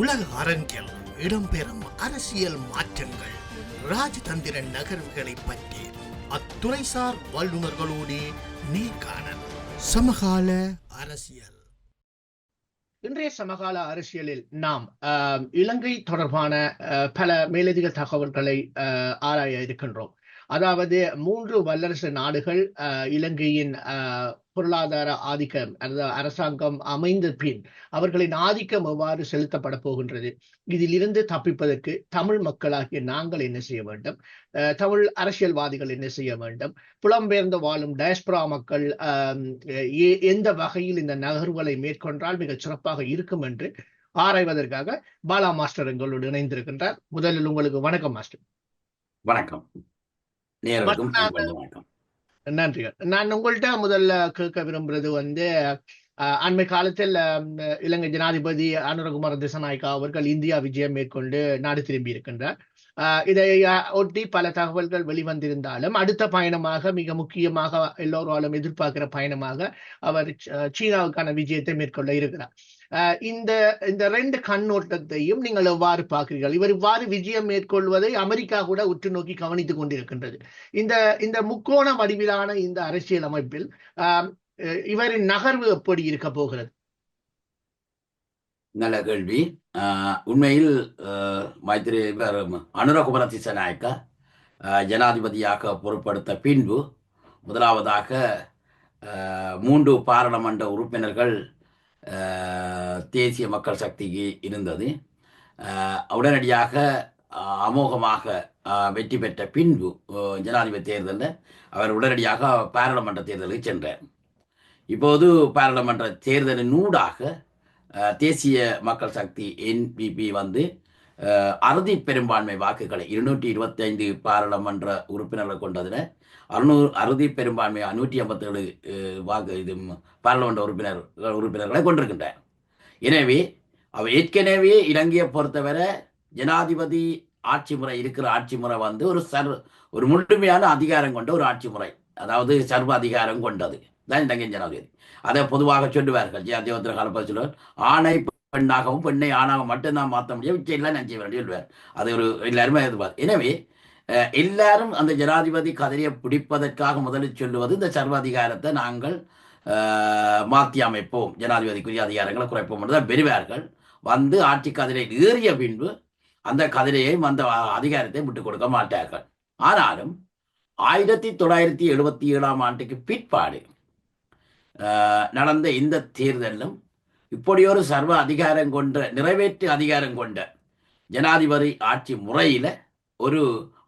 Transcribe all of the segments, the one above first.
உலக அரங்கில் இடம்பெறும் அரசியல் மாற்றங்கள் ராஜதந்திர நகர்வுகளை பற்றி அத்துறைசார் வல்லுநர்களோடு நேர்காணல் சமகால அரசியல். இன்றைய சமகால அரசியலில் நாம் இலங்கை தொடர்பான பல மேலதிக தகவல்களை ஆராய இருக்கின்றோம். அதாவது மூன்று வல்லரசு நாடுகள் இலங்கையின் பொருளாதார ஆதிக்கம் அரசாங்கம் அமைந்த பின் அவர்களின் ஆதிக்கம் எவ்வாறு செலுத்தப்பட போகின்றது? இதிலிருந்து தப்பிப்பதற்கு தமிழ் மக்களாகிய நாங்கள் என்ன செய்ய வேண்டும்? தமிழ் அரசியல்வாதிகள் என்ன செய்ய வேண்டும்? புலம்பெயர்ந்து வாழும் டயஸ்பரா மக்கள் எந்த வகையில் இந்த நகர்வுகளை மேற்கொண்டால் மிகச் சிறப்பாக இருக்கும் என்று ஆராய்வதற்காக பாலா மாஸ்டர் எங்களோடு இணைந்திருக்கின்றார். முதலில் உங்களுக்கு வணக்கம் மாஸ்டர். வணக்கம். வணக்கம். நன்றிகள். நான் உங்கள்கிட்ட முதல்ல கேட்க விரும்புறது வந்து அஹ், அண்மை காலத்தில் இலங்கை ஜனாதிபதி அனுரகுமார திசநாயக்கா அவர்கள் இந்தியா விஜயம் மேற்கொண்டு நாடு திரும்பி இருக்கின்றார். இதை ஒட்டி பல தகவல்கள் வெளிவந்திருந்தாலும் அடுத்த பயணமாக மிக முக்கியமாக எல்லோராலும் எதிர்பார்க்கிற பயணமாக அவர் சீனாவுக்கான விஜயத்தை மேற்கொள்ள இருக்கிறார். இந்த இந்த ரெண்டு கண்ணோட்டத்தையும் நீங்கள் எவ்வாறு பார்க்கிறீர்கள்? இவர் இவ்வாறு விஜயம் மேற்கொள்வதை அமெரிக்கா கூட உற்று நோக்கி கவனித்துக் கொண்டிருக்கின்றது. இந்த இந்த முக்கோண வடிவிலான இந்த அரசியல் அமைப்பில் அஹ், இவரின் நகர்வு எப்படி இருக்க போகிறது? நல்ல கேள்வி. ஆஹ், உண்மையில் ஆஹ், மைத்திரி இவர் அனுரகுமர திசநாயக்கா ஜனாதிபதியாக பொறுப்படுத்த பின்பு முதலாவதாக ஆஹ், மூன்று பாராளுமன்ற உறுப்பினர்கள் தேசிய மக்கள் சக்திக்கு இருந்தது. உடனடியாக அமோகமாக வெற்றி பெற்ற பின்பு ஜனாதிபதி தேர்தலில் அவர் உடனடியாக பாராளுமன்ற தேர்தலுக்கு சென்றார். இப்போது பாராளுமன்ற தேர்தலின் ஊடாக தேசிய மக்கள் சக்தி என்பிபி வந்து அறுதி பெரும்பான்மை வாக்குகளை இருநூற்றி இருபத்தி ஐந்து பாராளுமன்ற உறுப்பினர்களை கொண்டதில் அறுநூறு அறுதி பெரும்பான்மை நூற்றி ஐம்பத்தேழு வாக்கு இது பாராளுமன்ற உறுப்பினர் உறுப்பினர்களை கொண்டிருக்கின்றனர் எனவே அவர் ஏற்கனவே இலங்கையை பொறுத்தவரை ஜனாதிபதி ஆட்சி முறை இருக்கிற ஆட்சி முறை வந்து ஒரு சர் ஒரு முழுமையான அதிகாரம் கொண்ட ஒரு ஆட்சி முறை அதாவது சர்வ அதிகாரம் கொண்டது. தான் இலங்கை ஜனாதிபதி. அதை பொதுவாக சொல்லுவார்கள். ஜனாதிபதி காலப்பதி சொல்லுவார் ஆணை பெண்ணாகவும் பெண்ணை ஆணாகவும் மட்டும்தான் மாற்ற முடியும். எல்லாம் நான் செய்ய வேண்டிய அது ஒரு எல்லாருமே எதிர்பார்த்து எனவே அஹ், எல்லாரும் அந்த ஜனாதிபதி கதிரையை பிடிப்பதற்காக முதலில் சொல்லுவது இந்த சர்வாதிகாரத்தை நாங்கள் மாற்றி அமைப்போம். ஜனாதிபதிக்குரிய அதிகாரங்களை குறைப்போம் தான் பெறுவார்கள். வந்து ஆட்சி கதிரையில் ஏறிய பின்பு அந்த கதிரையை அந்த அதிகாரத்தை விட்டுக் கொடுக்க மாட்டார்கள். ஆனாலும் ஆயிரத்தி தொள்ளாயிரத்தி எழுபத்தி ஏழாம் ஆண்டுக்கு பிற்பாடு ஆஹ், நடந்த இந்த தேர்தலிலும் இப்படி ஒரு சர்வ அதிகாரம் கொண்ட நிறைவேற்று அதிகாரம் கொண்ட ஜனாதிபதி ஆட்சி முறையில் ஒரு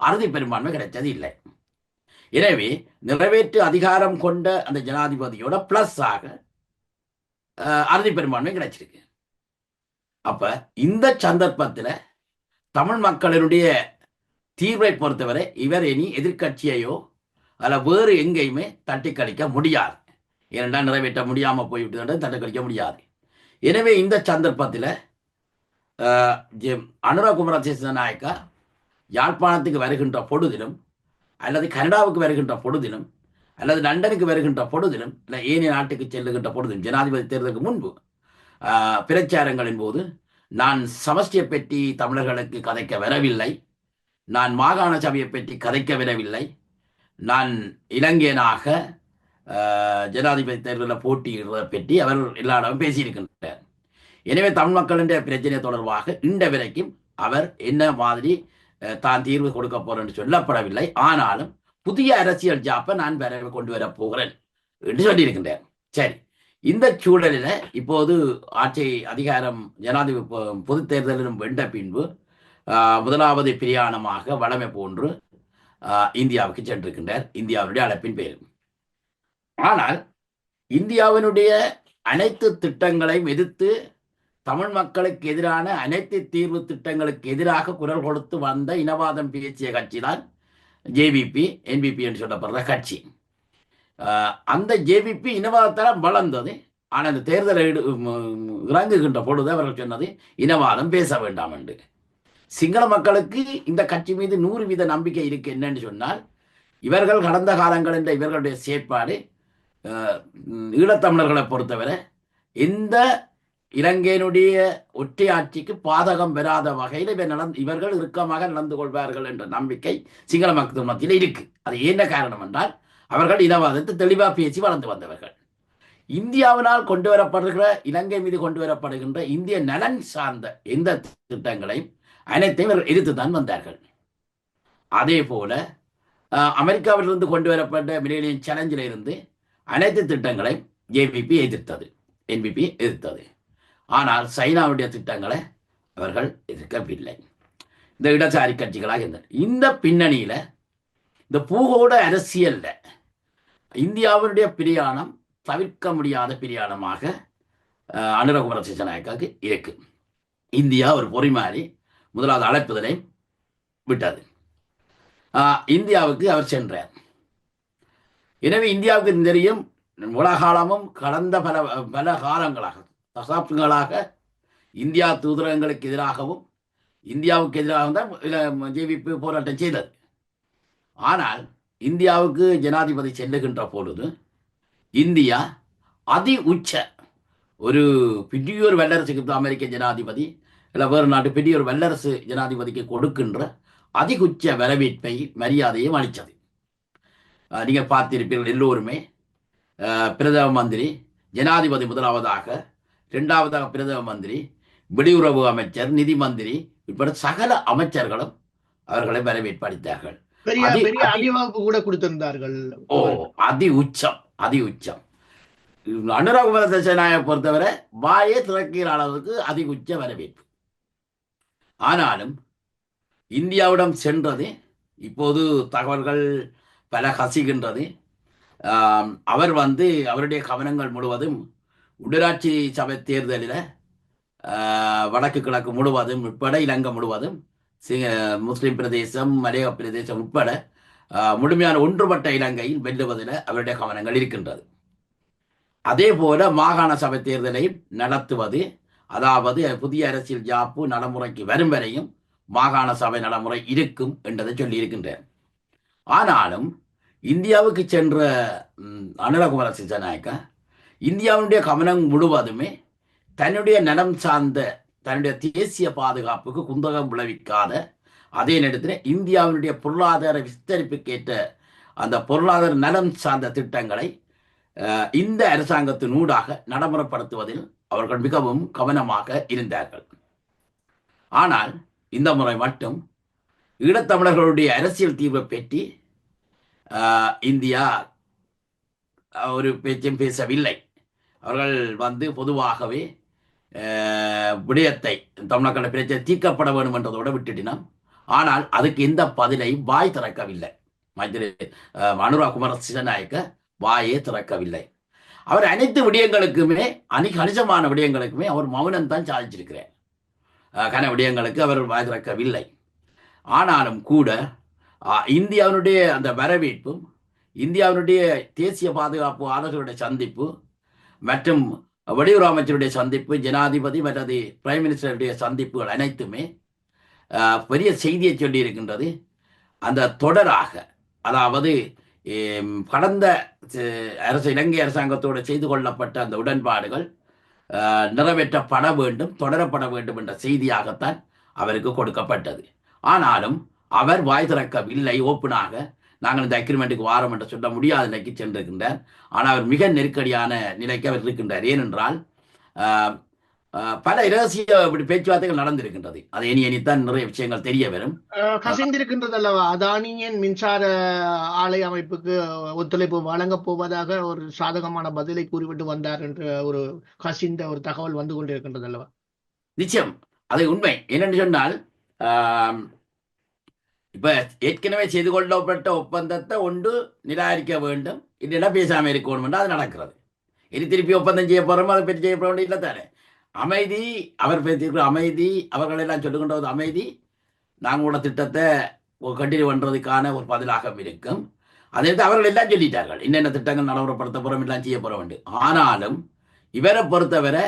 அறுதி பெரும்பான்மை கிடைச்சது இல்லை. எனவே நிறைவேற்று அதிகாரம் கொண்ட அந்த ஜனாதிபதியோட பிளஸ் ஆக அறுதி பெரும்பான்மை கிடைச்சிருக்கு. அப்ப இந்த சந்தர்ப்பத்தில் தமிழ் மக்களினுடைய தீர்வை பொறுத்தவரை இவர் இனி எதிர்க்கட்சியையோ அல்ல வேறு எங்கேயுமே தட்டி கழிக்க முடியாது. ஏனென்றால் நிறைவேற்ற முடியாமல் போய்விட்டது தட்டி கழிக்க முடியாது. எனவே இந்த சந்தர்ப்பத்தில் அனுரகுமர நாயக்கா யாழ்ப்பாணத்துக்கு வருகின்ற பொழுதிலும் அல்லது கனடாவுக்கு வருகின்ற பொழுதிலும் அல்லது லண்டனுக்கு வருகின்ற பொழுதிலும் இல்லை ஏனைய நாட்டுக்கு செல்லுகின்ற பொழுதிலும் ஜனாதிபதி தேர்தலுக்கு முன்பு பிரச்சாரங்களின் போது நான் சமஷ்டியை பற்றி தமிழர்களுக்கு கதைக்க வரவில்லை. நான் மாகாண சபையை பற்றி கதைக்க வரவில்லை. நான் இலங்கையனாக ஜனாதிபதி தேர்தலில் போட்டியிடுறதை பற்றி அவர் எல்லா இடமும் பேசியிருக்கின்றார். எனவே தமிழ் மக்களின் பிரச்சனை தொடர்பாக இந்த வரைக்கும் அவர் என்ன மாதிரி தான் தீர்வு கொடுக்க போறேன் சொல்லப்படவில்லை. ஆனாலும் புதிய அரசியல் ஜாப்பை நான் வர கொண்டு வரப் போகிறேன் என்று சொல்லியிருக்கின்றார். சரி இந்த சூழலில் இப்போது ஆட்சி அதிகாரம் ஜனாதிபதி பொது பொதுத் தேர்தலிலும் வென்ற பின்பு முதலாவது பிரியாணமாக வளமை போன்று இந்தியாவுக்கு சென்றிருக்கின்றார். இந்தியாவுடைய அழைப்பின் பேர் ஆனால் இந்தியாவினுடைய அனைத்து திட்டங்களையும் எதிர்த்து தமிழ் மக்களுக்கு எதிரான அனைத்து தீர்வு திட்டங்களுக்கு எதிராக குரல் கொடுத்து வந்த இனவாதம் பேசிய கட்சி தான் ஜேபிபி என்பிபி என்று சொல்லப்படுற கட்சி. ஆஹ், அந்த ஜேபிபி இனவாதத்தால் வளர்ந்தது. ஆனால் இந்த தேர்தலை இறங்குகின்ற பொழுது அவர்கள் சொன்னது இனவாதம் பேச வேண்டாம் என்று. சிங்கள மக்களுக்கு இந்த கட்சி மீது நூறு வீத நம்பிக்கை இருக்கு என்னன்னு சொன்னால் இவர்கள் கடந்த காலங்கள் என்ற இவர்களுடைய செயற்பாடு ஈழத்தமிழர்களை பொறுத்தவரை இந்த இலங்கையினுடைய ஒற்றையாட்சிக்கு பாதகம் பெறாத வகையில் இவர் நடந்து இவர்கள் இறுக்கமாக நடந்து கொள்வார்கள் என்ற நம்பிக்கை சிங்கள மக்கள் மத்தியில் இருக்கு. அது என்ன காரணம் என்றால் அவர்கள் இனவாதத்தை தெளிவாக பேசி வளர்ந்து வந்தவர்கள். இந்தியாவினால் கொண்டு வரப்படுகிற இலங்கை மீது கொண்டு வரப்படுகின்ற இந்திய நலன் சார்ந்த எந்த திட்டங்களையும் அனைத்தையும் இவர்கள் எதிர்த்து தான் வந்தார்கள். அதே போல அமெரிக்காவிலிருந்து கொண்டு வரப்பட்ட மிலேனியம் சேலஞ்சில் இருந்து அனைத்து திட்டங்களை ஏபிபி எதிர்த்தது என்பிபி எதிர்த்தது. ஆனால் சைனாவுடைய திட்டங்களை அவர்கள் எதிர்க்கவில்லை. இந்த இடசாரி கட்சிகளாக இருந்தன. இந்த பின்னணியில் இந்த பூகோட அரசியலில் இந்தியாவினுடைய பிரியாணம் தவிர்க்க முடியாத பிரியாணமாக அனுரகுமர அனுரகுமார சிசநாயக்காவுக்கு இருக்கு. இந்தியா ஒரு பொறிமாறி முதலாவது அழைப்புதலை விட்டது. இந்தியாவுக்கு அவர் சென்றார். எனவே இந்தியாவுக்கு தெரியும் உலகாலமும் கடந்த பல பல காலங்களாக தசாப்தங்களாக இந்தியா தூதரகங்களுக்கு எதிராகவும் இந்தியாவுக்கு எதிராக தான் ஜேவிபி போராட்டம் செய்தது. ஆனால் இந்தியாவுக்கு ஜனாதிபதி செல்லுகின்ற பொழுது இந்தியா அதி உச்ச ஒரு பெரிய வல்லரசுக்கு அமெரிக்க ஜனாதிபதி இல்லை வேறு நாட்டு பெரிய ஒரு வல்லரசு ஜனாதிபதிக்கு கொடுக்கின்ற அதிகுச்ச வரவேற்பை மரியாதையும் அளித்தது. அஹ் நீங்க பார்த்திருப்பீர்கள் எல்லோருமே. பிரதம மந்திரி ஜனாதிபதி முதலாவதாக இரண்டாவதாக பிரதம மந்திரி வெளியுறவு அமைச்சர் நிதி மந்திரி உட்பட சகல அமைச்சர்களும் அவர்களை வரவேற்பு அளித்தார்கள். கூட கொடுத்திருந்தார்கள். ஓ அதி உச்சம் அதி உச்சம். அனுராகுமார தசநாயை பொறுத்தவரை வாயே திறக்கிற அளவுக்கு அதி உச்ச வரவேற்பு. ஆனாலும் இந்தியாவிடம் சென்றது இப்போது தகவல்கள் பல கசிகின்றது. அவர் வந்து அவருடைய கவனங்கள் முழுவதும் உள்ளாட்சி சபை தேர்தலில் வடக்கு கிழக்கு முழுவதும் உட்பட இலங்கை முழுவதும் சி- முஸ்லிம் பிரதேசம் மலைய பிரதேசம் உட்பட முழுமையான ஒன்றுபட்ட இலங்கையில் வெல்லுவதில் அவருடைய கவனங்கள் இருக்கின்றது. அதே போல மாகாண சபை தேர்தலை நடத்துவது அதாவது புதிய அரசியல் ஜாப்பு நடைமுறைக்கு வரும் வரையும் மாகாண சபை நடைமுறை இருக்கும் என்றதை சொல்லி இருக்கின்றேன் ஆனாலும் இந்தியாவுக்கு சென்ற அனுரகுமார சிசநாயக்கா இந்தியாவினுடைய கவனம் முழுவதுமே தன்னுடைய நலம் சார்ந்த தன்னுடைய தேசிய பாதுகாப்புக்கு குந்தகம் விளைவிக்காத அதே நேரத்தில் இந்தியாவினுடைய பொருளாதார விஸ்தரிப்புக்கேற்ற அந்த பொருளாதார நலம் சார்ந்த திட்டங்களை இந்த அரசாங்கத்தின் ஊடாக நடைமுறைப்படுத்துவதில் அவர்கள் மிகவும் கவனமாக இருந்தார்கள். ஆனால் இந்த முறை மட்டும் ஈழத்தமிழர்களுடைய அரசியல் தீர்வை பற்றி இந்தியா ஒரு பேச்சும் பேசவில்லை. அவர்கள் வந்து பொதுவாகவே விடயத்தை தமிழர்கள பிரச்சனை தீர்க்கப்பட வேண்டும் என்றதோடு விட்டுட்டினோம் ஆனால் அதுக்கு எந்த பதிலையும் வாய் திறக்கவில்லை. மைத்திரி அஹ், அனுரா குமார சிவநாயக்க வாயே திறக்கவில்லை. அவர் அனைத்து விடயங்களுக்குமே அணி கணிசமான விடயங்களுக்குமே அவர் மௌனம் தான் சாதிச்சிருக்கிறார். கன விடயங்களுக்கு அவர் வாய் திறக்கவில்லை. ஆனாலும் கூட இந்தியாவினுடைய அந்த வரவேற்பும் இந்தியாவினுடைய தேசிய பாதுகாப்பு ஆலோசகருடைய சந்திப்பு மற்றும் வெளியுறவு அமைச்சருடைய சந்திப்பு ஜனாதிபதி மற்றது பிரைம் மினிஸ்டருடைய சந்திப்புகள் அனைத்துமே பெரிய செய்தியை சொல்லி இருக்கின்றது அந்த தொடராக அதாவது கடந்த அரசு இலங்கை அரசாங்கத்தோடு செய்து கொள்ளப்பட்ட அந்த உடன்பாடுகள் நிறைவேற்றப்பட வேண்டும் தொடரப்பட வேண்டும் என்ற செய்தியாகத்தான் அவருக்கு கொடுக்கப்பட்டது. ஆனாலும் அவர் வாய் திறக்கவில்லை ஓப்பனாக. நாங்கள் இந்த அக்ரிமெண்ட்டுக்கு வாரம் என்று சொல்ல முடியாத நிலைக்கு சென்றிருக்கின்றார். ஆனால் அவர் மிக நெருக்கடியான நிலைக்கு அவர் இருக்கின்றார். ஏனென்றால் பல இரகசிய பேச்சுவார்த்தைகள் நடந்திருக்கின்றது. அது இனி இனித்தான் நிறைய விஷயங்கள் தெரிய வரும். கசிந்திருக்கின்றது அல்லவா அதானியின் மின்சார ஆலை அமைப்புக்கு ஒத்துழைப்பு வழங்கப் போவதாக ஒரு சாதகமான பதிலை கூறிவிட்டு வந்தார் என்ற ஒரு கசிந்த ஒரு தகவல் வந்து கொண்டிருக்கின்றது அல்லவா நிச்சயம். அது உண்மை. என்னென்னு சொன்னால் இப்ப ஏற்கனவே செய்து கொள்ளப்பட்ட ஒப்பந்தத்தை ஒன்று நிராகரிக்க வேண்டும். இல்லைன்னா பேசாமல் இருக்கணும் அது நடக்கிறது. இனி திருப்பி ஒப்பந்தம் செய்ய போறோமோ அதை பற்றி செய்ய போற வேண்டிய இல்லை தானே. அமைதி அவர் பேசியிருக்கிற அமைதி அவர்களெல்லாம் சொல்லுகின்ற ஒரு அமைதி. நாங்களோட திட்டத்தை கண்டினியூ பண்ணுறதுக்கான ஒரு பதிலாக இருக்கும். அதே அவர்கள் எல்லாம் சொல்லிட்டார்கள். என்னென்ன திட்டங்கள் நடைமுறைப்படுத்த போகிறோம் எல்லாம் செய்ய போறோம் என்று. ஆனாலும் இவரை பொறுத்தவரை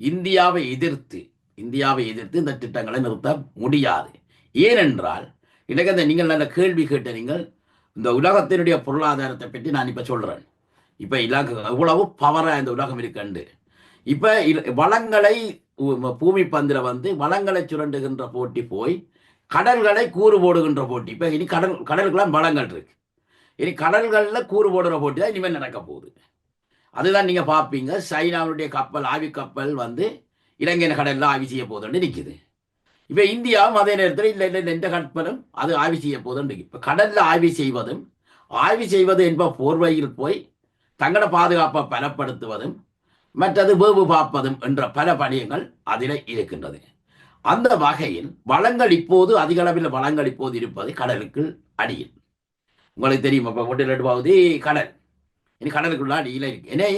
இந்தியாவை எதிர்த்து இந்தியாவை எதிர்த்து இந்த திட்டங்களை நிறுத்த முடியாது. ஏனென்றால் எனக்கு அந்த நீங்கள் நல்ல கேள்வி கேட்ட நீங்கள் இந்த உலகத்தினுடைய பொருளாதாரத்தை பற்றி நான் இப்போ சொல்கிறேன் இப்போ இலக எவ்வளவு பவராக இந்த உலகம் இருக்குண்டு இப்போ இல் வளங்களை பூமி பந்தில் வந்து வளங்களை சுரண்டுகின்ற போட்டி போய் கடல்களை கூறு போடுகின்ற போட்டி. இப்போ இனி கடல் கடலுக்குலாம் வளங்கள் இருக்கு. இனி கடல்களில் கூறு போடுற போட்டி தான் இனிமேல் நடக்க போகுது. அதுதான் நீங்கள் பார்ப்பீங்க சைனாவுடைய கப்பல் ஆவி கப்பல் வந்து இலங்கை கடலில் ஆவி செய்ய போதுன்னு நிற்கிது இப்ப இந்தியாவும் அதே நேரத்தில் இல்லை இல்லை எந்த கற்பனும் அது ஆய்வு செய்ய போதும் இப்ப கடல்ல ஆய்வு செய்வதும் ஆய்வு செய்வது என்ப போர்வையில் போய் தங்கள பாதுகாப்பை பலப்படுத்துவதும் மற்றது வேவு பார்ப்பதும் என்ற பல பணியங்கள் அதில் இருக்கின்றது. அந்த வகையில் வளங்கள் இப்போது அதிக அளவில் வளங்கள் இப்போது இருப்பது கடலுக்கு அடியில். உங்களுக்கு தெரியும் இப்போ ஒன்று ரெண்டு பகுதி கடல். இனி கடலுக்குள்ள அடியில் இருக்கு. எனவே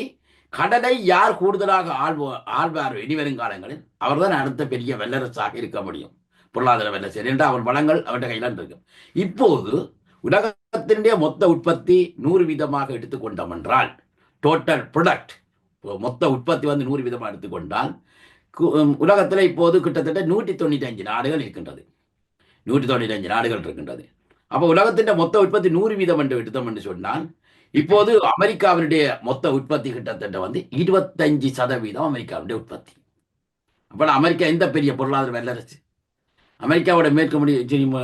கடலை யார் கூடுதலாக ஆள்வோ ஆழ்வார் இனி வரும் காலங்களில் அவர்தான் அடுத்த பெரிய வல்லரசாக இருக்க முடியும். பொருளாதார வல்லரசு என்று அவர் வளங்கள் அவருடைய கையில் இருக்கும் இப்போது உலகத்தினுடைய மொத்த உற்பத்தி நூறு வீதமாக எடுத்துக்கொண்டோம் என்றால் டோட்டல் ப்ரொடக்ட் மொத்த உற்பத்தி வந்து நூறு வீதமாக எடுத்துக்கொண்டால் உலகத்தில் இப்போது கிட்டத்தட்ட நூற்றி தொண்ணூற்றி அஞ்சு நாடுகள் இருக்கின்றது. நூற்றி தொண்ணூற்றி அஞ்சு நாடுகள் இருக்கின்றது. அப்போ உலகத்தின் மொத்த உற்பத்தி நூறு வீதம் என்று எடுத்தோம் என்று சொன்னால் இப்போது அமெரிக்காவினுடைய மொத்த உற்பத்தி கிட்டத்தட்ட வந்து இருபத்தஞ்சு சதவீதம் அமெரிக்காவுடைய உற்பத்தி. அப்போ அமெரிக்கா எந்த பெரிய பொருளாதார வல்லரசு அமெரிக்காவோட மேற்க முடியும்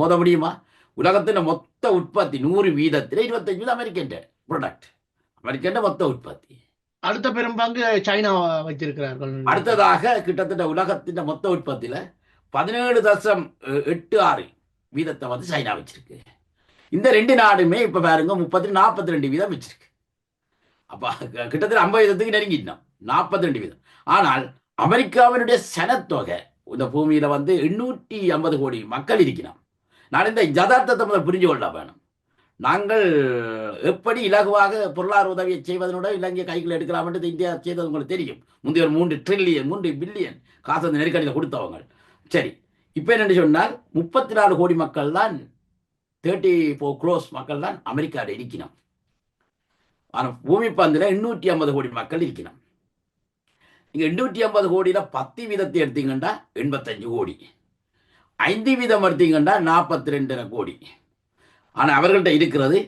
மோத முடியுமா? உலகத்தின் மொத்த உற்பத்தி நூறு வீதத்தில் இருபத்தஞ்சு வீதம் அமெரிக்கன் ப்ரொடக்ட் அமெரிக்கன் மொத்த உற்பத்தி. அடுத்த பெரும் பங்கு சைனா வைத்திருக்கிறார்கள். அடுத்ததாக கிட்டத்தட்ட உலகத்தின் மொத்த உற்பத்தியில பதினேழு தசம் எட்டு ஆறு வீதத்தை வந்து சைனா வச்சிருக்கு. இந்த ரெண்டு நாடுமே இப்ப பாருங்க முப்பத்தி நாற்பத்தி ரெண்டு வீதம் வச்சிருக்கு. அப்ப க- கிட்டத்தட்ட ஐம்பது வீதத்துக்கு நெருங்கிட்டோம். நாற்பத்தி ரெண்டு வீதம். ஆனால் அமெரிக்காவினுடைய சனத்தொகை இந்த பூமியில வந்து எண்ணூற்றி ஐம்பது கோடி மக்கள் இருக்கிறோம். நான் இந்த ஜதார்த்தத்தை முதல் புரிஞ்சு கொள்ள வேணும். நாங்கள் எப்படி இலகுவாக பொருளாதார உதவியை செய்வதனோட இலங்கை கைகள் எடுக்கலாம் என்று இந்தியா செய்தது உங்களுக்கு தெரியும். முந்தைய ஒரு மூன்று ட்ரில்லியன் மூன்று பில்லியன் காசு அந்த நெருக்கடியில் கொடுத்தவங்க. சரி இப்போ என்னென்னு சொன்னால் முப்பத்தி நாலு கோடி மக்கள் தான் தேர்ட்டி ஃபோர் க்ரோஸ் மக்கள் தான் அமெரிக்காவில் இருக்கணும் ஆனால் பூமி பந்தில் எண்ணூற்றி ஐம்பது கோடி மக்கள் இருக்கணும் நீங்கள் எண்ணூற்றி ஐம்பது கோடியில் பத்து வீதத்தை எடுத்தீங்கன்னா எண்பத்தஞ்சு கோடி. ஐந்து வீதம் எடுத்தீங்கன்னா நாற்பத்தி ரெண்டரை கோடி. ஆனால் அவர்கள்ட்ட இருக்கிறது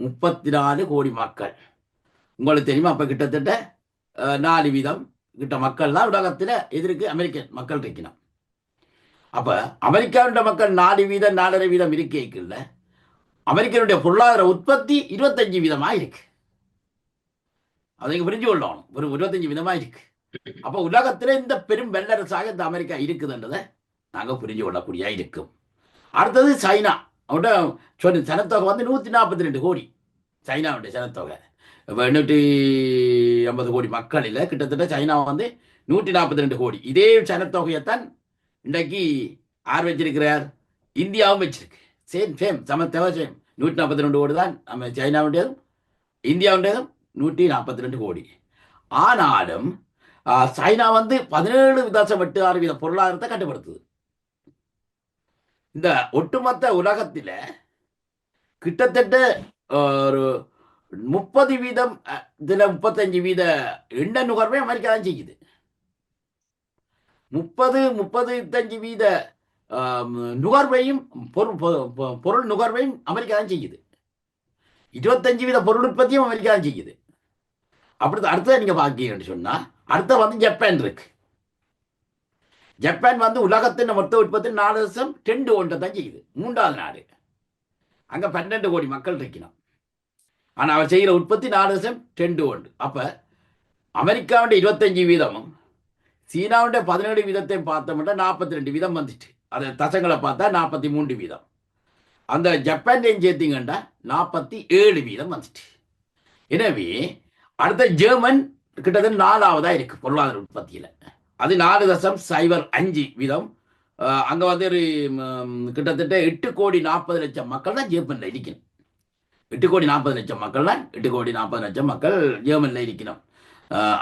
முப்பத்தி நாலு கோடி மக்கள். உங்களுக்கு தெரியுமா? அப்போ கிட்டத்தட்ட நாலு வீதம் கிட்ட மக்கள் தான் உலகத்தில் எதிர்க்கு அமெரிக்க மக்கள் இருக்கணும் அப்போ அமெரிக்காவுடைய மக்கள் நாலு வீதம் நாலரை வீதம் இருக்கைக்குள்ள அமெரிக்கனுடைய பொருளாதார உற்பத்தி இருபத்தஞ்சு வீதமாக இருக்கு. அதை புரிஞ்சு கொள்ளணும். ஒரு இருபத்தஞ்சு வீதமாக இருக்கு. அப்போ உலகத்தில் இந்த பெரும் வல்லரசாக இந்த அமெரிக்கா இருக்குதுன்றதை நாங்கள் புரிஞ்சு கொள்ளக்கூடியா இருக்கும். அடுத்தது சைனா. அவட சொன்ன சனத்தொகை வந்து நூற்றி நாற்பத்தி ரெண்டு கோடி. சைனாவுடைய சனத்தொகை எண்ணூற்றி ஐம்பது கோடி மக்களில் கிட்டத்தட்ட சைனா வந்து நூற்றி நாற்பத்தி ரெண்டு கோடி. இதே சனத்தொகையைத்தான் இன்றைக்கு யார் வச்சிருக்கிறார்? இந்தியாவும் வச்சிருக்கு. Same same. சமத்தவ சேம். நூற்றி நாற்பத்தி ரெண்டு கோடி தான் நம்ம சைனாவுடையதும் இந்தியாவுடையதும் நூற்றி நாற்பத்தி ரெண்டு கோடி. ஆனாலும் சைனா வந்து பதினேழு விதாசம் எட்டு ஆறு வீத பொருளாதாரத்தை கட்டுப்படுத்துது. இந்த ஒட்டுமொத்த உலகத்தில் கிட்டத்தட்ட ஒரு முப்பது வீதம் இதில் முப்பத்தஞ்சு வீத எண்ணெய் நுகர்வே அமெரிக்கா தான் செய்யுது. முப்பது முப்பத்தஞ்சு வீத நுகர்வையும் பொருள் பொ- பொருள் நுகர்வையும் அமெரிக்கா தான் செய்யுது. இருபத்தஞ்சு வீத பொருள் உற்பத்தியும் அமெரிக்கா தான் செய்யுது. அப்படி அடுத்தது நீங்க பாக்கீங்கன்னு சொன்னா அடுத்த வந்து ஜப்பான் இருக்கு. ஜப்பான் வந்து உலகத்தின் மொத்த உற்பத்தி நாலு வருஷம் ரெண்டு ஒன்றை தான் செய்யுது. மூன்றாவது நாடு. அங்க பன்னெண்டு கோடி மக்கள் இருக்கணும் ஆனா அவர் செய்கிற உற்பத்தி நாலு வருஷம் ரெண்டு ஒன்று. அப்ப அமெரிக்காவுடைய இருபத்தஞ்சு வீதமும் சீனாவுடைய பதினேழு வீதத்தையும் பார்த்தோம்னா நாற்பத்தி ரெண்டு வீதம் வந்துட்டு. அது தசங்களை பார்த்தா நாற்பத்தி மூன்று வீதம். அந்த ஜப்பான்லையும் சேர்த்தீங்கன்னா நாற்பத்தி ஏழு வீதம் வந்துட்டு எனவே அடுத்த ஜெர்மன் கிட்டத்தட்ட நாலாவதா இருக்கு பொருளாதார உற்பத்தியில. அது நாலு தசம் சைபர் அஞ்சு வீதம். அங்கே அங்க வந்து ஒரு கிட்டத்தட்ட எட்டு கோடி நாற்பது லட்சம் மக்கள் தான் ஜெர்மன்ல இருக்கணும். எட்டு கோடி நாற்பது லட்சம் மக்கள் தான் எட்டு கோடி நாற்பது லட்சம் மக்கள் ஜெர்மன்ல இருக்கணும்.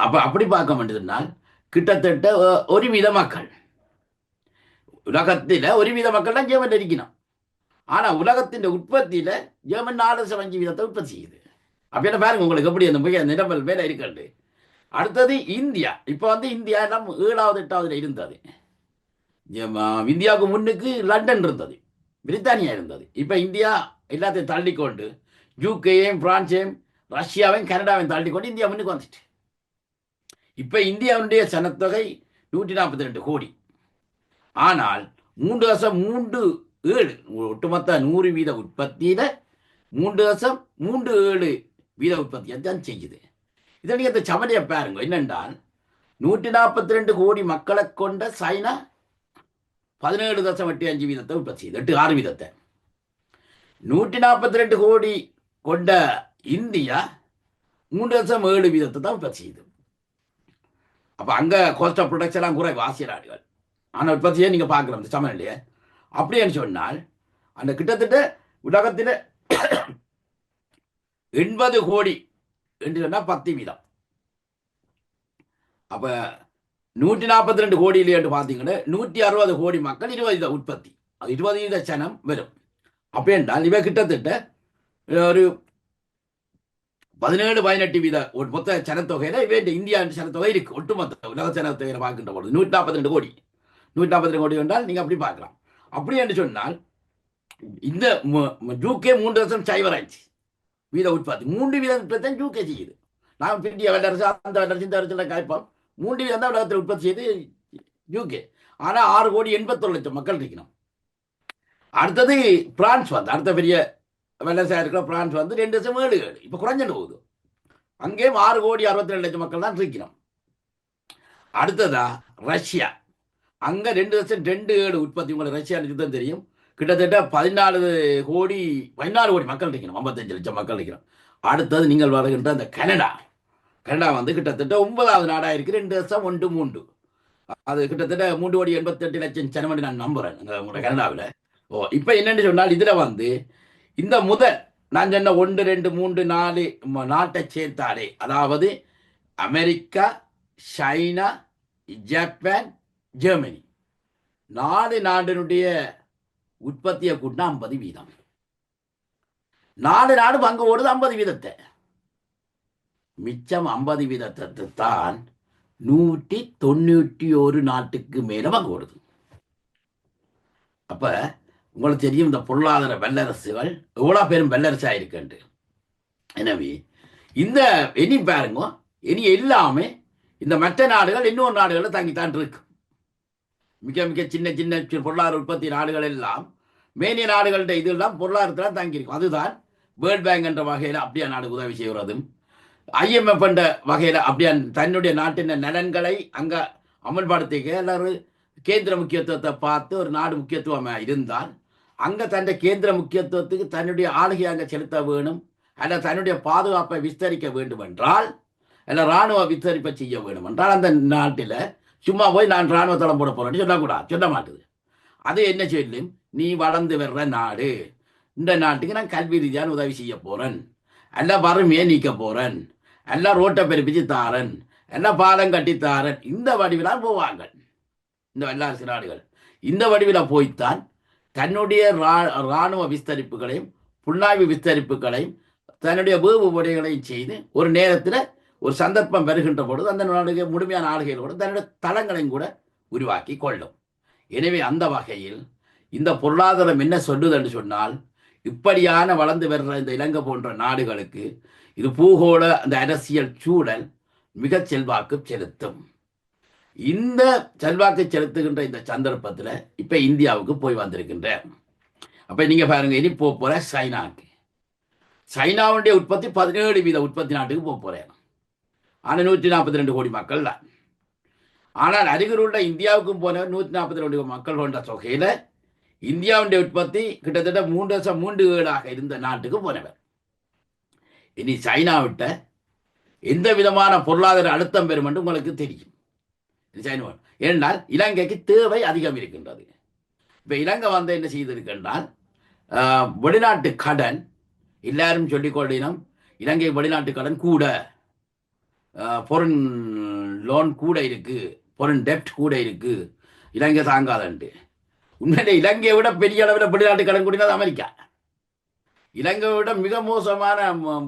அப்போ அப்ப அப்படி பார்க்க வேண்டியதுனால் கிட்டத்தட்ட ஒரு வித மக்கள். உலகத்தில் ஒருவித மக்கள் தான் ஜெர்மன்ல இருக்கணும். ஆனா உலகத்தின் உற்பத்தியில ஜெர்மன் நாலு அஞ்சு வீதத்தை உற்பத்தி செய்யுது. அப்படின்னு பாருங்க உங்களுக்கு எப்படி அந்த மிக நிரம்பல் மேலே இருக்கிறது அடுத்தது இந்தியா. இப்போ வந்து இந்தியா நம்ம ஏழாவது எட்டாவதுல இருந்தது. இந்தியாவுக்கு முன்னுக்கு லண்டன் இருந்தது. பிரித்தானியா இருந்தது. இப்போ இந்தியா எல்லாத்தையும் தள்ளிக்கொண்டு யூகேயும் பிரான்ஸையும் ரஷ்யாவையும் கனடாவையும் தள்ளிக்கொண்டு இந்தியா முன்னுக்கு வந்துட்டு. இப்போ இந்தியாவுடைய சனத்தொகை நூற்றி நாற்பத்தி ரெண்டு கோடி. ஆனால் மூன்று வருஷம் மூன்று ஏழு ஒட்டுமொத்த நூறு வீத உற்பத்தியில மூன்று வருஷம் மூன்று ஏழு வீத உற்பத்தியை தான் செய்யுது. இதை நீங்க இந்த சமநிலை பாருங்க என்னென்றால் நூற்றி நாற்பத்தி ரெண்டு கோடி மக்களை கொண்ட சைனா பதினேழு தசம் எட்டு அஞ்சு வீதத்தை உற்பத்தி செய்யுது எட்டு ஆறு வீதத்தை. நூற்றி நாற்பத்தி ரெண்டு கோடி கொண்ட இந்தியா மூன்று தசம் ஏழு வீதத்தை தான் உற்பத்தி செய்யுது. அப்போ அங்கே கோஸ்ட் ஆஃப் ப்ரொடக்ஷன்லாம் குறைவு ஆசிய நாடுகள். ஆனால் உற்பத்தியை நீங்கள் பார்க்கலாம் இந்த சமநிலையை. அப்படின்னு சொன்னால் அந்த கிட்டத்தட்ட உலகத்தில் எண்பது கோடி என்று சொன்னால் பத்து வீதம். அப்போ நூற்றி நாற்பத்தி ரெண்டு கோடியிலே என்று பார்த்தீங்கன்னா நூற்றி அறுபது கோடி மக்கள் இருபது வீத உற்பத்தி. அது இருபது வீத சனம் வரும். அப்போ என்றால் இவன் கிட்டத்தட்ட ஒரு பதினேழு பதினெட்டு வீத ஒரு மொத்த சனத்தொகையில் இவன் இந்தியா சனத்தொகை இருக்கு. ஒட்டுமொத்த உலக சனத்தொகையில் பார்க்கின்ற பொழுது நூற்றி நாற்பத்தி ரெண்டு கோடி. நூற்றி நாற்பத்தி கோடி என்றால் நீங்கள் அப்படி பார்க்கலாம். அப்படி என்று சொன்னால் இந்த ஜூகே மூன்று வருஷம் சைவர் வீத உற்பத்தி. மூன்று வீத உற்பத்தி ஜூகே செய்யுது. நாம் பிந்திய வல்லரசு அந்த வல்லரசு இந்த வருஷத்தில் காய்ப்போம். மூன்று வீதம் தான் உலகத்தில் உற்பத்தி செய்து யூகே ஆனால் ஆறு கோடி எண்பத்தொரு லட்சம் மக்கள் இருக்கணும். அடுத்தது பிரான்ஸ் வந்து அடுத்த பெரிய வல்லரசாக இருக்கிற பிரான்ஸ் வந்து ரெண்டு லட்சம் ஏழு ஏழு இப்போ குறைஞ்சிட்டு போகுது. அங்கேயும் ஆறு கோடி அறுபத்தி ரெண்டு லட்சம் மக்கள் தான் இருக்கணும். அடுத்ததா ரஷ்யா. அங்கே ரெண்டு லட்சம் ரெண்டு ஏழு உற்பத்தி உங்களுக்கு ரஷ்யா தான் தெரியும். கிட்டத்தட்ட பதினாலு கோடி பதினாலு கோடி மக்கள் இருக்கணும் ஐம்பத்தஞ்சு லட்சம் மக்கள் நிற்கிறோம் அடுத்தது நீங்கள் வருகின்ற அந்த கனடா. கனடா வந்து கிட்டத்தட்ட ஒன்பதாவது நாடாக இருக்கு. ரெண்டு லட்சம் ஒன்று மூன்று. அது கிட்டத்தட்ட மூன்று கோடி எண்பத்தெட்டு லட்சம் ஜனமணி நான் நம்புறேன். உங்களோட கனடாவில். ஓ இப்போ என்னென்னு சொன்னால் இதில் வந்து இந்த முதல் நான் சொன்ன ஒன்று ரெண்டு மூன்று நாலு நாட்டை சேர்த்தாலே அதாவது அமெரிக்கா சைனா ஜப்பான் ஜெர்மனி. நாலு நாட்டினுடைய உற்பத்தியை கூட்டினா ஐம்பது வீதம். நாலு நாடு பங்கு ஓடுது ஐம்பது வீதத்தை. மிச்சம் ஐம்பது வீதத்தை தான் நூற்றி தொண்ணூற்றி ஒரு நாட்டுக்கு மேலே பங்கு ஓடுது. அப்ப உங்களுக்கு தெரியும் இந்த பொருளாதார வல்லரசுகள் எவ்வளோ பேரும் வல்லரசாக இருக்குன்ட்டு எனவே இந்த இனி பாருங்க இனி எல்லாமே இந்த மற்ற நாடுகள் இன்னொரு நாடுகளில் தங்கித்தான் இருக்கு. மிக மிக சின்ன சின்ன பொருளாதார உற்பத்தி நாடுகள் எல்லாம் மேனிய நாடுகள்ட இதெல்லாம் பொருளாதாரத்தில் தங்கியிருக்கும் அதுதான் வேர்ல்ட் பேங்க் என்ற வகையில் அப்படியே நாடு உதவி செய்கிறதும் ஐஎம்எஃப் என்ற வகையில் அப்படியே தன்னுடைய நாட்டின் நலன்களை அங்கே அமல்படுத்திக்க எல்லாரும் கேந்திர முக்கியத்துவத்தை பார்த்து ஒரு நாடு முக்கியத்துவமாக இருந்தால் அங்கே தன்னுடைய கேந்திர முக்கியத்துவத்துக்கு தன்னுடைய ஆளுகை அங்கே செலுத்த வேணும். அல்ல தன்னுடைய பாதுகாப்பை விஸ்தரிக்க வேண்டும் என்றால் அல்ல இராணுவ விஸ்தரிப்பை செய்ய வேண்டும் என்றால் அந்த நாட்டில் சும்மா போய் நான் இராணுவ தளம் போட போறேன்னு சொல்லக்கூடாது. சொல்ல மாட்டுது. அது என்ன சொல்லும் நீ வளர்ந்து வர்ற நாடு. இந்த நாட்டுக்கு நான் கல்வி ரீதியான உதவி செய்ய போறேன். எல்லாம் வறுமையை நீக்க போறேன். எல்லாம் ரோட்டை பெருப்பிச்சு தாரன். எல்லாம் பாலம் கட்டி தாரன். இந்த வடிவிலாம் போவாங்க. இந்த வல்லாரசு நாடுகள். இந்த வடிவில் போய்த்தான் தன்னுடைய ரா- ராணுவ விஸ்தரிப்புகளையும் புண்ணாய்வு விஸ்தரிப்புகளையும் தன்னுடைய வேவு முறைகளையும் செய்து ஒரு நேரத்தில் ஒரு சந்தர்ப்பம் வருகின்ற பொழுது அந்த நாடுக முழுமையான ஆளுகைகளோடு தன்னுடைய தளங்களையும் கூட உருவாக்கி கொள்ளும். எனவே அந்த வகையில் இந்த பொருளாதாரம் என்ன சொல்லுது என்று சொன்னால் இப்படியான வளர்ந்து வருகிற இந்த இலங்கை போன்ற நாடுகளுக்கு இது பூகோள அந்த அரசியல் சூழல் மிக செல்வாக்கு செலுத்தும். இந்த செல்வாக்கு செலுத்துகின்ற இந்த சந்தர்ப்பத்தில் இப்போ இந்தியாவுக்கு போய் வந்திருக்கின்ற. அப்போ நீங்கள் பாருங்க இனி போக போகிறேன் சைனாக்கு. சைனாவுடைய உற்பத்தி பதினேழு வீத உற்பத்தி நாட்டுக்கு போக போகிறேன் ஆனால் நூற்றி நாற்பத்தி ரெண்டு கோடி மக்கள் தான் ஆனால் அருகில் உள்ள இந்தியாவுக்கும் போன நூற்றி நாற்பத்தி ரெண்டு மக்கள் கொண்ட தொகையில் இந்தியாவுடைய உற்பத்தி கிட்டத்தட்ட மூன்று வருஷம் மூன்று ஏழாக இருந்த நாட்டுக்கு போனவர். இனி சைனாவிட்ட எந்த விதமான பொருளாதார அழுத்தம் பெறும் என்று உங்களுக்கு தெரியும். சைனா ஏனென்றால் இலங்கைக்கு தேவை அதிகம் இருக்கின்றது. இப்போ இலங்கை வந்து என்ன செய்திருக்கின்றால் வெளிநாட்டு கடன் எல்லாரும் சொல்லிக்கொள்ளினம் இலங்கை வெளிநாட்டு கடன் கூட. பொருள் லோன் கூட இருக்குது பொருள் டெப்ட் கூட இருக்குது இலங்கை தாங்காதன்ட்டு. உண்மையிலே இலங்கையை விட பெரிய அளவில் வெளிநாட்டு கடன் கூடினது அமெரிக்கா. இலங்கையை விட மிக மோசமான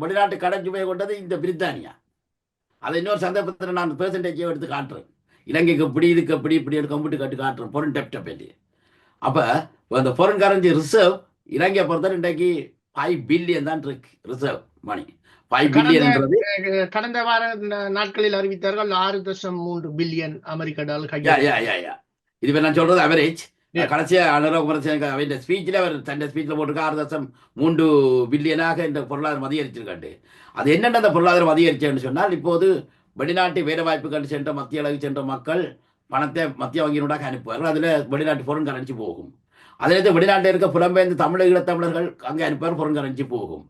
வெளிநாட்டு கடன் சுமையை கொண்டது இந்த பிரித்தானியா. அதை இன்னொரு சந்தர்ப்பத்தில் நான் பெர்சன்டேஜை எடுத்து காட்டுறேன். இலங்கைக்கு இப்படி இதுக்கு இப்படி இப்படி கம்பிட்டு கட்டு காட்டுறேன். பொருள் டெப்டை பற்றி அப்போ அந்த ஃபாரின் கரன்சி ரிசர்வ் இலங்கையை பொறுத்தவரை இன்றைக்கு ஃபைவ் பில்லியன் தான் இருக்கு ரிசர்வ் மணி ஃபைவ் கடந்த வார நாட்களில் அறிவித்தார்கள் ஆறு தசம் மூன்று பில்லியன் அமெரிக்க டாலர் இது நான் சொல்றது அவரேஜ். கடைசியா அனுராக் குமரசிங்க அவருடைய ஸ்பீச்சில் அவர் தன் ஸ்பீச்சில் போட்டிருக்க ஆறு தசம் மூன்று பில்லியனாக இந்த பொருளாதாரம் அதிகரிச்சிருக்காண்டு. அது என்னென்ன அந்த பொருளாதாரம் அதிகரிச்சேன்னு சொன்னால் இப்போது வெளிநாட்டு வேலை வாய்ப்புகள் சென்ற மத்திய அளவு சென்ற மக்கள் பணத்தை மத்திய வங்கியினூடாக அனுப்புவார்கள். அதில் வெளிநாட்டு பொருள் கரன்சி போகும். அதே நேரத்தில் வெளிநாட்டில் இருக்க புலம்பெயர்ந்து தமிழ் ஈழத்தமிழர்கள் அங்கே அனுப்புவார் பொருள் போகும்.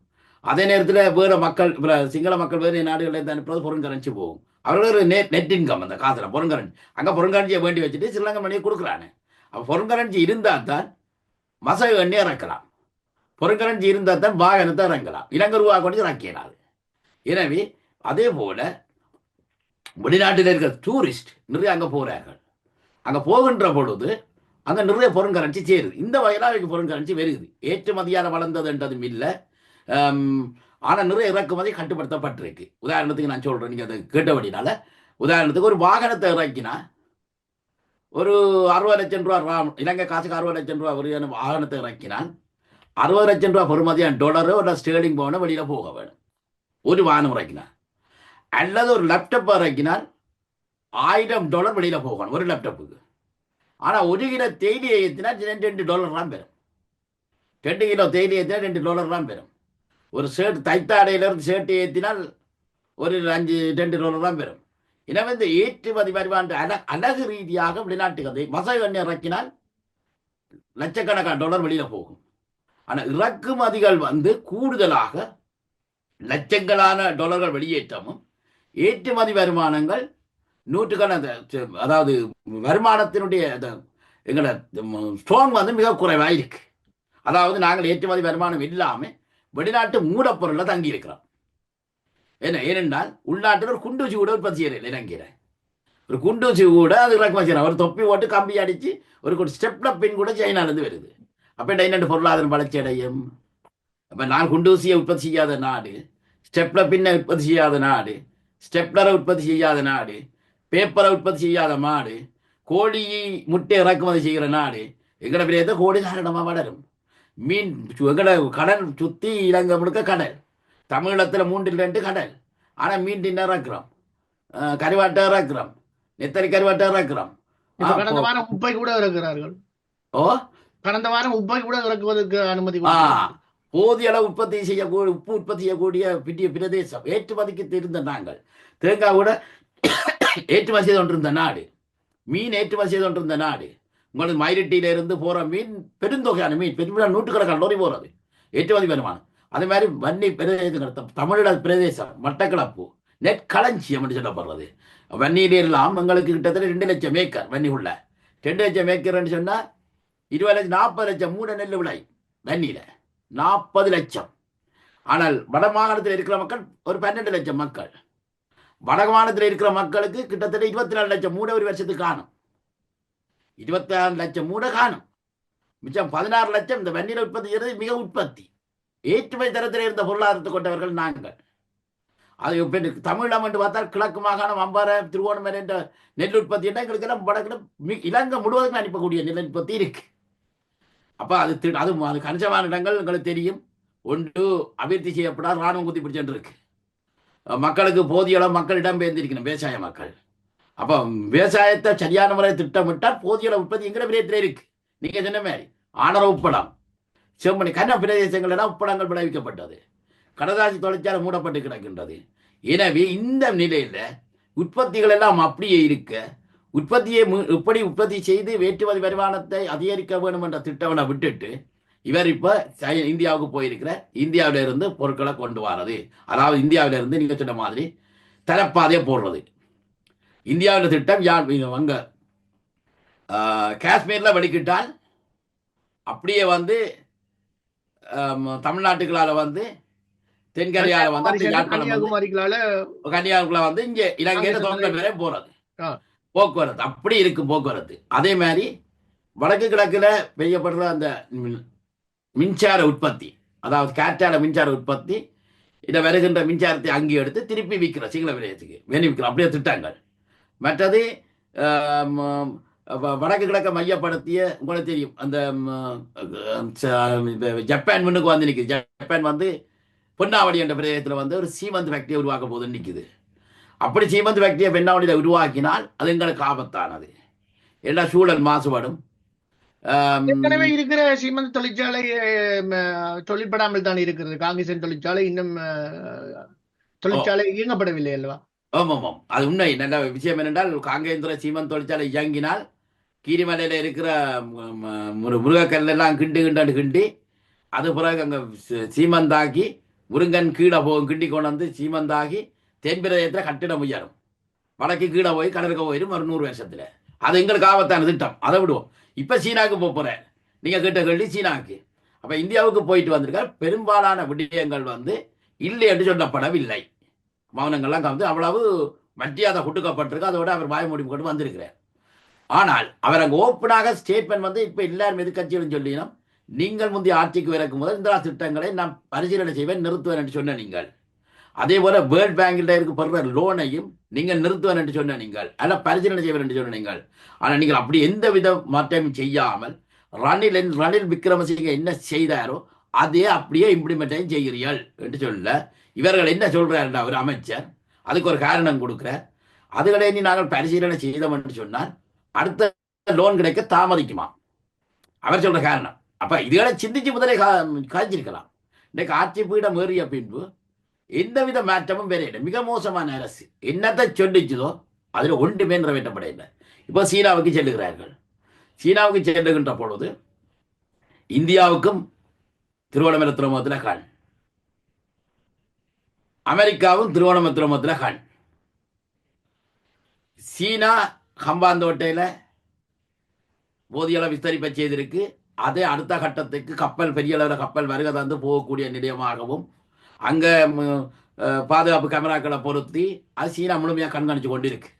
அதே நேரத்தில் வேறு மக்கள் பிற சிங்கள மக்கள் வேறு நாடுகளில் அனுப்புறது பொருள் கரன்சி போகும். அவர்களுக்கு நெட் நெட் இன்கம் அந்த காசில் பொருங்கரஞ்சி அங்கே பொருங்கரஞ்சியை வேண்டி வச்சுட்டு ஸ்ரீலங்கா மணியை கொடுக்குறானே. அப்போ பொருங்கரஞ்சி இருந்தால் தான் மசை எண்ணி இறக்கலாம். பொருங்கரஞ்சி இருந்தால் தான் வாகனத்தை இறங்கலாம் இலங்கை ரூபா கொண்டு இறக்கினாது எனவே அதே போல வெளிநாட்டில் இருக்கிற டூரிஸ்ட் நிறைய அங்கே போகிறார்கள் அங்கே போகின்ற பொழுது அங்கே நிறைய பொருங்கரன்சி சேருது. இந்த வகையில் அவைக்கு பொருங்கரன்சி வருகுது ஏற்றுமதியால் வளர்ந்ததுன்றதும் இல்லை. ஆனால் நிறைய இறக்குமதி கட்டுப்படுத்தப்பட்டிருக்கு. உதாரணத்துக்கு நான் சொல்கிறேன் நீங்கள் அதை கேட்டபடினால. உதாரணத்துக்கு ஒரு வாகனத்தை இறக்கினா ஒரு அறுபது லட்சம் ரூபா ரா- இலங்கை காசுக்கு அறுபது லட்சம் ரூபா ஒரு வாகனத்தை இறக்கினான் அறுபது லட்சம் ரூபா பெறுமதியான டொலரோ இல்லை ஸ்டேர்லிங் போன வெளியில் போக வேணும். ஒரு வாகனம் இறக்கினால். அல்லது ஒரு லேப்டாப் இறக்கினால் ஆயிரம் டாலர் வெளியில் போகணும். ஒரு லேப்டாப்புக்கு ஆனால் ஒரு கிலோ தேயிலை ஏற்றினா ரெண்டு ரெண்டு டாலர் தான் பெறும். ரெண்டு கிலோ தேயிலை ஏற்றினா ரெண்டு டாலர் தான் பெறும். ஒரு ஷர்ட் தைத்தாடையிலிருந்து ஷர்ட் ஏற்றினால் ஒரு அஞ்சு ரெண்டு டாலர் தான் பெறும். எனவே இந்த ஏற்றுமதி வருவான் அல அழகு ரீதியாக வெளிநாட்டுக்கு அதை மசகு எண்ணெய் இறக்கினால் லட்சக்கணக்கான டாலர் வெளியில் போகும். ஆனால் இறக்குமதிகள் வந்து கூடுதலாக லட்சங்களான டாலர்கள் வெளியேற்றமும் ஏற்றுமதி வருமானங்கள் நூற்றுக்கான அதாவது வருமானத்தினுடைய எங்களோட ஸ்ட்ராங் வந்து மிக குறைவாக இருக்கு அதாவது நாங்கள் ஏற்றுமதி வருமானம் இல்லாமல் வெளிநாட்டு மூலப்பொருளில் தங்கி இருக்கிறோம் என்ன ஏனென்றால் உள்நாட்டில் ஒரு குண்டூசி கூட உற்பத்தி செய்யல இறங்கிறேன். ஒரு குண்டூசி கூட அது இறக்குமதி செய்யலாம் ஒரு தொப்பி போட்டு கம்பி அடித்து ஒரு ஸ்டெப்ல பின் கூட சைனாலேருந்து வருது. அப்போ என்னென்ன பொருளாதாரம் வளர்ச்சி அடையும்? அப்போ நான் குண்டூசியை உற்பத்தி செய்யாத நாடு ஸ்டெப்ல பின்னை உற்பத்தி செய்யாத நாடு ஸ்டெப்லரை உற்பத்தி செய்யாத நாடு பேப்பரை உற்பத்தி செய்யாத நாடு கோழி முட்டை இறக்குமதி செய்கிற நாடு எங்கட கோழி தாராளமாக வளரும். மீன் எங்கட கடல் சுற்றி இலங்கை முழுக்க கடல். தமிழத்தில் மூன்றில் ரெண்டு கடல். ஆனால் மீன் தின்ன இறக்குறோம் கருவாட்டை இறக்குறோம். நெத்தரி கருவாட்டை இறக்குறோம். கடந்த வாரம் உப்பை கூட இறக்குறார்கள். ஓ? கடந்த வாரம் உப்பை கூட இறக்குவதற்கு அனுமதி. போதிய அளவு உற்பத்தி செய்யக்கூடிய உப்பு உற்பத்தி செய்யக்கூடிய பிரதேசம். ஏற்றுமதிக்கு தெரிந்த நாங்கள். தேங்காய் கூட ஏற்றுமதி செய்து கொண்டிருந்த நாடு மீன் ஏற்றுமதி செய்து கொண்டிருந்த நாடு உங்களுக்கு மயிரிட்டியில இருந்து போற மீன் பெருந்தொகையான மீன் பெருமையான நூற்றுக்கணக்கான லோரி போறது ஏற்றுமதி வருமானம். அதே மாதிரி வன்னி பிரதேசங்கள் தமிழக பிரதேசம் மட்டக்களப்பு நெற்களஞ்சியம் என்று சொல்லப்படுறது. வன்னியிலாம் எங்களுக்கு கிட்டத்தட்ட ரெண்டு லட்சம் ஏக்கர் வன்னி உள்ள. ரெண்டு லட்சம் ஏக்கர்னு சொன்னால் இருபது லட்சம் நாற்பது லட்சம் மூட நெல் விளை வன்னியில. நாற்பது லட்சம். ஆனால் வட மாகாணத்தில் இருக்கிற மக்கள் ஒரு பன்னெண்டு லட்சம் மக்கள். வடகமானத்தில் இருக்கிற மக்களுக்கு கிட்டத்தட்ட இருபத்தி நாலு லட்சம் மூட ஒரு வருஷத்துக்கு காணும். இருபத்தி நாலு லட்சம் மூட காணும். மிச்சம் பதினாறு லட்சம் இந்த வெந்நீர் உற்பத்தி செய்கிறது மிக உற்பத்தி. ஏற்றுமதி தரத்தில் இருந்த பொருளாதாரத்தை கொண்டவர்கள் நாங்கள். அது இப்போ தமிழம் என்று பார்த்தால் கிழக்கு மாகாணம் அம்பாறை திருவோணமலை என்ற நெல் உற்பத்தி என்ன எங்களுக்கு எல்லாம் வடக்கில் மி- இலங்கை முழுவதும் அனுப்பக்கூடிய நெல் உற்பத்தி இருக்கு. அப்போ அது அது அது கணிசமான இடங்கள் எங்களுக்கு தெரியும். ஒன்று அபிவிருத்தி செய்யப்படாத ராணுவம் குத்தி பிடிச்சென்று இருக்கு. மக்களுக்கு போதிய அளவு மக்களிடம் பேர்ந்திருக்கணும் விவசாய மக்கள். அப்போ விவசாயத்தை சரியான முறை திட்டமிட்டால் போதிய அளவு உற்பத்தி எங்கிற விடயத்தில் இருக்கு. நீங்க சொன்ன மாதிரி ஆனர உப்பளம். செம்மணி கன்ன பிரதேசங்கள் எல்லாம் உப்பளங்கள் விளைவிக்கப்பட்டது. கடதாசி தொழிற்சாலை மூடப்பட்டு கிடக்கின்றது. எனவே இந்த நிலையில உற்பத்திகள் எல்லாம் அப்படியே இருக்க உற்பத்தியை மு- எப்படி உற்பத்தி செய்து வேற்றுமதி வருமானத்தை அதிகரிக்க வேண்டும் என்ற திட்டவனை விட்டுட்டு இவர் இப்ப இந்தியாவுக்கு போயிருக்கிற இந்தியாவில இருந்து பொருட்களை கொண்டு வர்றது. அதாவது இந்தியாவில இருந்து நீங்க சொன்ன மாதிரி தரப்பாதையை போடுறது. இந்தியாவில் திட்டம் யார் அங்க காஷ்மீர்ல வெடிக்கிட்டால் அப்படியே வந்து தமிழ்நாட்டுகளால வந்து தென்கரையால வந்து கன்னியாகுமரிகளால வந்து இங்க இலங்கையில தொடங்க வரை போறது. போக்குவரத்து அப்படி இருக்கும் போக்குவரத்து. அதே மாதிரி வடக்கு கிழக்குல பெய்யப்படுற அந்த மின்சார உற்பத்தி. அதாவது காற்றால மின்சார உற்பத்தி இதை வருகின்ற மின்சாரத்தை அங்கே எடுத்து திருப்பி விற்கிற சிங்கள விலையத்துக்கு வேணி விற்கிறோம் அப்படியே திட்டங்கள். மற்றது வ- வடக்கு கிழக்க மையப்படுத்திய உங்களுக்கு தெரியும் அந்த ஜப்பான் முன்னுக்கு வந்து நிற்குது ஜப்பான் வந்து பொன்னாவடி என்ற பிரதேசத்தில் வந்து ஒரு சீமந்த் ஃபேக்டரியை உருவாக்க போகுதுன்னு நிற்குது அப்படி சீமந்த் ஃபேக்டரியை பெண்ணாவடியில் உருவாக்கினால் அது எங்களுக்கு ஆபத்தானது. எல்லா சூழல் மாசுபடும். ஏற்கனவே இருக்கிற சீமெந்து தொழிற்சாலை தொழிற்படாமல் தான் இருக்கிறது. காங்கிரசின் தொழிற்சாலை இன்னும் தொழிற்சாலை இயங்கப்படவில்லை அல்லவா? ஆமாம் ஆமாம் அது உண்மை. நல்ல விஷயம் என்னென்றால் காங்கேந்திர சீமன் தொழிற்சாலை இயங்கினால் கீரிமலையில் இருக்கிற ம், ம், முரு- முருகக்கல் எல்லாம் கிண்டு கிண்டாண்டு கிண்டி அது பிறகு அங்கே சீமந்தாக்கி முருங்கன் கீழே போகும் கிண்டி கொண்டு வந்து சீமந்தாகி தென்பிரதயத்தில் கட்டிடம் உயரும். வடக்கு கீழே போய் கடலுக்கு போயிடும் ஒரு நூறு வருஷத்தில். அது எங்களுக்கு ஆபத்தான திட்டம். அதை விடுவோம். இப்போ சீனாவுக்கு போக போகிறேன் நீங்கள் கேட்ட கேள்வி சீனாவுக்கு அப்போ இந்தியாவுக்கு போயிட்டு வந்திருக்கார். பெரும்பாலான விடயங்கள் வந்து இல்லை என்று சொல்லப்படவில்லை. மௌனங்கள்லாம் கலந்து அவ்வளவு மரியாதை கொடுக்கப்பட்டிருக்கு. அதோட அவர் வாய் மூடி கொண்டு வந்திருக்கிறார். ஆனால் அவர் அங்கே ஓப்பனாக ஸ்டேட்மெண்ட் வந்து இப்போ எல்லாரும் எதிர்கட்சியிலும் சொல்லினோம். நீங்கள் முந்தைய ஆட்சிக்கு இறக்கும் போது இந்திரா திட்டங்களை நான் பரிசீலனை செய்வேன் நிறுத்துவேன் என்று சொன்ன நீங்கள். அதே போல வேர்ல்ட் பேங்கில் இருக்கப்படுற லோனையும் நீங்கள் நிறுத்துவேன் என்று சொன்ன நீங்கள். அல்ல பரிசீலனை செய்வேன் என்று சொன்ன நீங்கள். ஆனால் நீங்கள் அப்படி எந்த வித மாற்றமும் செய்யாமல் ரணில் ரணில் விக்ரமசிங்க என்ன செய்தாரோ அதே அப்படியே இம்ப்ளிமெண்டையும் செய்கிறீர்கள் என்று சொல்ல இவர்கள் என்ன சொல்றாருன்னா ஒரு அமைச்சர் அதுக்கு ஒரு காரணம் கொடுக்கிறார். அதுகளை நீ நாங்கள் பரிசீலனை செய்தோம் என்று சொன்னால் அடுத்த லோன் கிடைக்க தாமதிக்குமா? அவர் சொல்ற காரணம். அப்ப இதுகளை சிந்திச்சு முதலே கா- காய்ச்சிருக்கலாம். இன்னைக்கு ஆட்சி பீடம் ஏறிய பின்பு எந்தவித மாற்றமும் வேற இல்லை. மிக மோசமான அரசு. என்னத்தை சொல்லிச்சுதோ அதில் ஒன்றுமே நிறைவேற்றப்பட இல்லை இப்போ சீனாவுக்கு செல்லுகிறார்கள். சீனாவுக்கு செல்லுகின்ற பொழுது இந்தியாவுக்கும் திருவண்ணாமலை துறைமுகத்தில் கால். அமெரிக்காவும் திருவண்ணாமலை துறைமுகத்தில் கால். சீனா ஹம்பாந்தோட்டையில் போதிய அளவு விஸ்தரிப்பை செய்திருக்கு. அதே அடுத்த கட்டத்துக்கு கப்பல் பெரிய அளவில் கப்பல் வருகை தந்து போகக்கூடிய நிலையமாகவும் அங்கே பாதுகாப்பு கேமராக்களை பொருத்தி அது சீனா முழுமையாக கண்காணித்து கொண்டிருக்கு.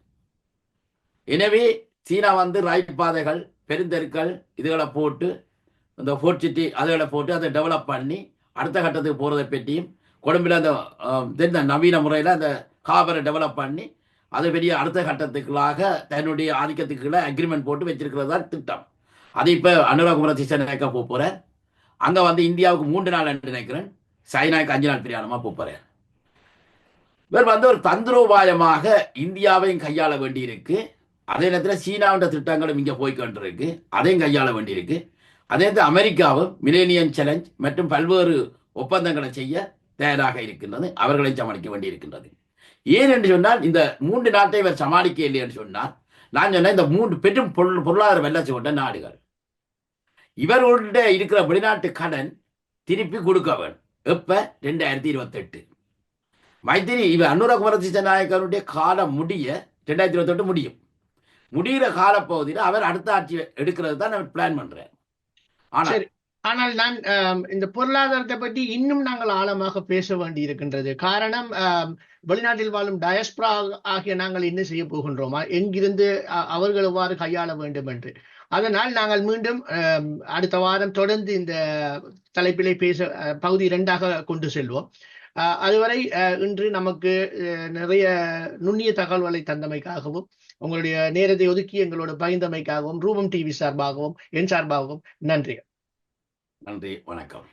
எனவே சீனா வந்து ரயில் பாதைகள் பெருந்தெருக்கள் இதுகளை போட்டு இந்த ஃபோர்ட் சிட்டி அதுகளை போட்டு அதை டெவலப் பண்ணி அடுத்த கட்டத்துக்கு போகிறதை பற்றியும் கொழும்பில் அந்த தெரிந்த நவீன முறையில் அந்த காபரை டெவலப் பண்ணி அது பெரிய அடுத்த கட்டத்துக்குள்ளாக தன்னுடைய ஆதிக்கத்துக்குள்ள அக்ரிமெண்ட் போட்டு வச்சிருக்கிறது தான் திட்டம். அது இப்போ அனுராகுமர திசை நினைக்க போகிறேன் அங்கே வந்து இந்தியாவுக்கு மூன்று நாள் நினைக்கிறேன். சைனாவுக்கு அஞ்சு நாள் பிரயாணமாக போக இவர் வந்து ஒரு தந்திரோபாயமாக இந்தியாவையும் கையாள வேண்டியிருக்கு. அதே நேரத்தில் சீனாவின் திட்டங்களும் இங்கே போய்கொண்டிருக்கு அதையும் கையாள வேண்டியிருக்கு. அதே நேரத்தில் அமெரிக்காவும் மிலேனியன் சேலஞ்ச் மற்றும் பல்வேறு ஒப்பந்தங்களை செய்ய தயாராக இருக்கின்றது. அவர்களையும் சமாளிக்க வேண்டியிருக்கின்றது. ஏன் என்று சொன்னால் இந்த மூன்று நாட்டை இவர் சமாளிக்க இல்லை என்று சொன்னால் நான் சொன்னேன் இந்த மூன்று பெரும் பொருள் பொருளாதார வெள்ளச்சி கொண்ட நாடுகள். இவர்களுடைய இருக்கிற வெளிநாட்டு கடன் திருப்பி கொடுக்க வேண்டும். எப்ப? ரெண்டாயிரத்தி இருபத்தெட்டு. மைத்திரி இவர் அனுரகுமர நாயக்கருடைய காலம் முடிய ரெண்டாயிரத்தி இருபத்தெட்டு முடியும். முடிகிற காலப்பகுதியில் அவர் அடுத்த ஆட்சி எடுக்கிறது தான் அவர் பிளான் பண்றார். ஆனால் ஆனால் நான் இந்த பொருளாதாரத்தை பற்றி இன்னும் நாங்கள் ஆழமாக பேச வேண்டி இருக்கின்றது. காரணம் வெளிநாட்டில் வாழும் டயஸ்பிரா ஆகிய நாங்கள் என்ன செய்ய போகின்றோமா? எங்கிருந்து அவர்கள் எவ்வாறு கையாள வேண்டும் என்று. அதனால் நாங்கள் மீண்டும் அடுத்த வாரம் தொடர்ந்து இந்த தலைப்பிலே பேச பகுதி இரண்டாக கொண்டு செல்வோம். அதுவரை இன்று நமக்கு நிறைய நுண்ணிய தகவல்களை தந்தமைக்காகவும் உங்களுடைய நேரத்தை ஒதுக்கி எங்களோட பகிர்ந்தமைக்காகவும் ரூபம் டிவி சார்பாகவும் என் சார்பாகவும் நன்றி. நன்றி வணக்கம்.